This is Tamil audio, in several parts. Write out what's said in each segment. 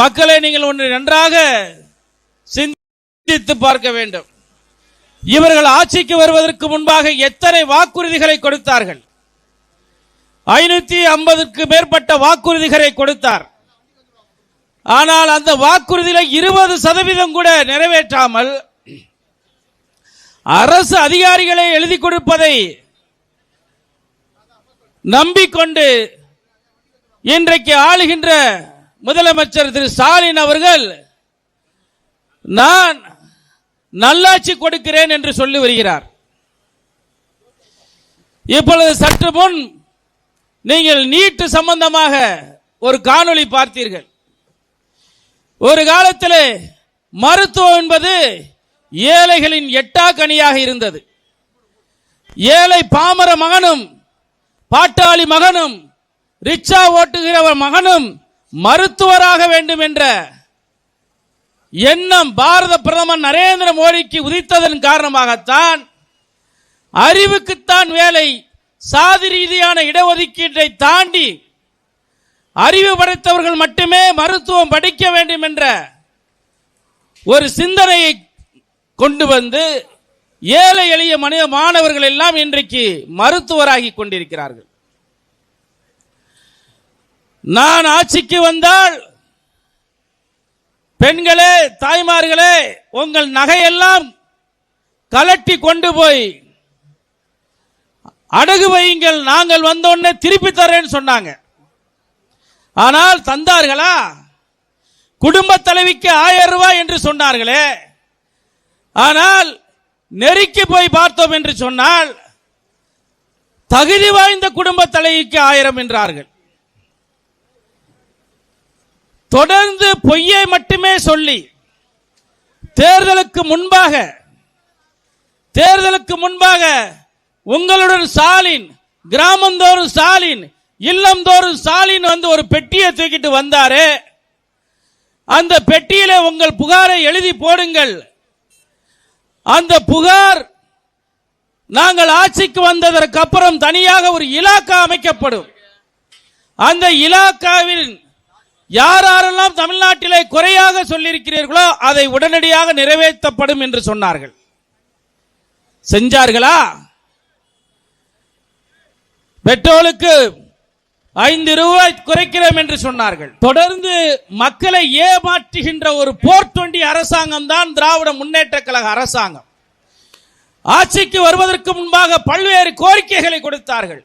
மக்களை நீங்கள் ஒன்று நன்றாக சிந்தித்து பார்க்க வேண்டும். இவர்கள் ஆட்சிக்கு வருவதற்கு முன்பாக எத்தனை வாக்குறுதிகளை கொடுத்தார்கள்? ஐநூத்தி ஐம்பதுக்கு மேற்பட்ட வாக்குறுதிகளை கொடுத்தார். ஆனால் அந்த வாக்குறுதியில இருபது சதவீதம் கூட நிறைவேற்றாமல் அரசு அதிகாரிகளை எழுதி கொடுப்பதை நம்பிக்கொண்டு இன்றைக்கு ஆளுகின்ற முதலமைச்சர் திரு ஸ்டாலின் அவர்கள் நான் நல்லாட்சி கொடுக்கிறேன் என்று சொல்லி வருகிறார். இப்பொழுது சற்று முன் நீங்கள் நீட்டு சம்பந்தமாக ஒரு காணொளி பார்த்தீர்கள். ஒரு காலத்தில் மருத்துவம் என்பது ஏழைகளின் எட்டாக்கனியாக இருந்தது. ஏழை பாமர மகனும் பாட்டாளி மகனும் ரிக்ஷா ஓட்டுகிறவர் மகனும் மருத்துவராக வேண்டும் என்ற எண்ணம் பாரத பிரதமர் நரேந்திர மோடிக்கு உதித்ததன் காரணமாகத்தான் அறிவுக்குத்தான் வேலை சாதி ரீதியான இடஒதுக்கீட்டை தாண்டி அறிவு படைத்தவர்கள் மட்டுமே மருத்துவம் படிக்க வேண்டும் என்ற ஒரு சிந்தனையை கொண்டு வந்து ஏழை எளிய மனித மாணவர்கள் எல்லாம் இன்றைக்கு மருத்துவராகி கொண்டிருக்கிறார்கள். நான் ஆட்சிக்கு வந்தால் பெண்களே தாய்மார்களே உங்கள் நகையெல்லாம் கலட்டி கொண்டு போய் அடகு வையுங்கள் நாங்கள் வந்தோடனே திருப்பி தரேன்னு சொன்னாங்க. ஆனால் தந்தார்களா குடும்ப தலைவிக்கு ஆயிரம் ரூபாய் என்று சொன்னார்களே. ஆனால் நெருக்கி போய் பார்த்தோம் என்று சொன்னால் தகுதி வாய்ந்த குடும்ப தலைவிக்கு ஆயிரம் என்றார்கள். தொடர்ந்து பொய்யை மட்டுமே சொல்லி தேர்தலுக்கு முன்பாக தேர்தலுக்கு முன்பாக உங்களுடன் ஸ்டாலின் கிராமந்தோறும் ஸ்டாலின் இல்லந்தோறும் ஸ்டாலின் வந்து ஒரு பெட்டியை தூக்கிட்டு வந்தாரு. அந்த பெட்டியில உங்கள் புகாரை எழுதி போடுங்கள். அந்த புகார் நாங்கள் ஆட்சிக்கு வந்ததற்கு அப்புறம் தனியாக ஒரு இலாக்கா அமைக்கப்படும். அந்த இலாக்காவின் யார் யாரெல்லாம் தமிழ்நாட்டிலே குறையாக சொல்லியிருக்கிறீர்களோ அதை உடனடியாக நிறைவேற்றப்படும் என்று சொன்னார்கள். செஞ்சார்களா? பெட்ரோலுக்கு ஐந்து ரூபாய் குறைக்கிறோம் என்று சொன்னார்கள். தொடர்ந்து மக்களை ஏமாற்றுகின்ற ஒரு போர் டுவெண்டி அரசாங்கம் தான் திராவிட முன்னேற்ற கழக அரசாங்கம். ஆட்சிக்கு வருவதற்கு முன்பாக பல்வேறு கோரிக்கைகளை கொடுத்தார்கள்.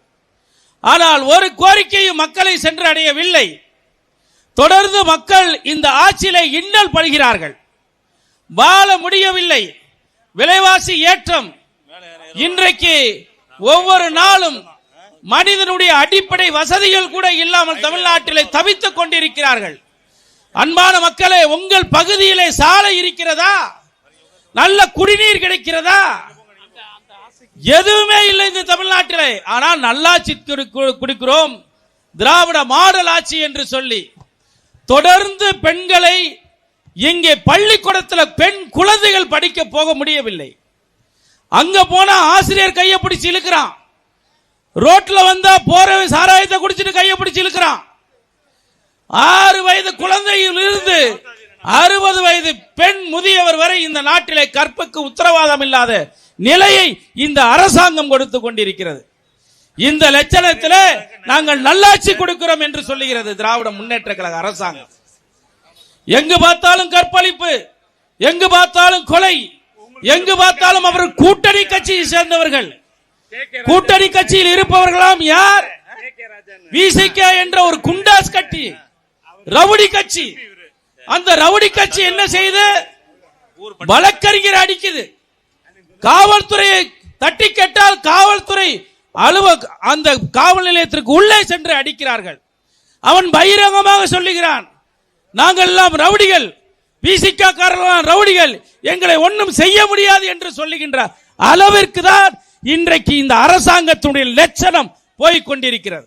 ஆனால் ஒரு கோரிக்கையும் மக்களை சென்றடையவில்லை. தொடர்ந்து மக்கள் இந்த ஆட்சியிலே இன்னல் படுகிறார்கள். வாழ முடியவில்லை. விலைவாசி ஏற்றம் இன்றைக்கு ஒவ்வொரு நாளும் மனிதனுடைய அடிப்படை வசதிகள் கூட இல்லாமல் தமிழ்நாட்டிலே தவித்துக் கொண்டிருக்கிறார்கள். அன்பான மக்களே உங்கள் பகுதியிலே சாலை இருக்கிறதா? நல்ல குடிநீர் கிடைக்கிறதா? எதுவுமே இல்லை இந்த தமிழ்நாட்டிலே. ஆனால் நல்லாட்சி குடி- குடிக்கிறோம். திராவிட மாடல் ஆட்சி என்று சொல்லி தொடர்ந்து பெண்களை இங்கே பள்ளிக்கூடத்தில் பெண் குழந்தைகள் படிக்க போக முடியவில்லை. அங்க போனா ஆசிரியர் கையை பிடிச்சி இழுக்கிறான். ரோட்ல வந்தா போற சாராயத்தை குடிச்சிட்டு கையை பிடிச்சி இழுக்கிறான். ஆறு வயது குழந்தையில் இருந்து அறுபது வயது பெண் முதியவர் வரை இந்த நாட்டிலே கற்புக்கு உத்தரவாதம் இல்லாத நிலையை இந்த அரசாங்கம் கொடுத்து கொண்டிருக்கிறது. இந்த லட்சணத்தில் நாங்கள் நல்லாட்சி கொடுக்கிறோம் என்று சொல்லுகிறது திராவிட முன்னேற்ற கழக அரசாங்கம். எங்கு பார்த்தாலும் கற்பழிப்பு எங்கு பார்த்தாலும் கொலை எங்கு பார்த்தாலும் அவர் கூட்டணி கட்சியை சேர்ந்தவர்கள். கூட்டணி கட்சியில் இருப்பவர்களாம் யார்? விசிக என்ற ஒரு குண்டாஸ் கட்சி ரவுடி கட்சி. அந்த ரவுடி கட்சி என்ன செய்து? வழக்கறிஞர் அடிக்குது. காவல்துறையை தட்டி கேட்டால் காவல்துறை அலுவ அந்த காவல் நிலையத்திற்கு உள்ளே சென்று அடிக்கிறார்கள். அவன் பகிரங்கமாக சொல்லுகிறான் நாங்கள் எல்லாம் ரவுடிகள். பிசிக ரவுடிகள். எங்களை ஒன்றும் செய்ய முடியாது என்று சொல்லுகின்ற அளவிற்கு தான் இன்றைக்கு இந்த அரசாங்கத்துடைய லட்சணம் போய்கொண்டிருக்கிறது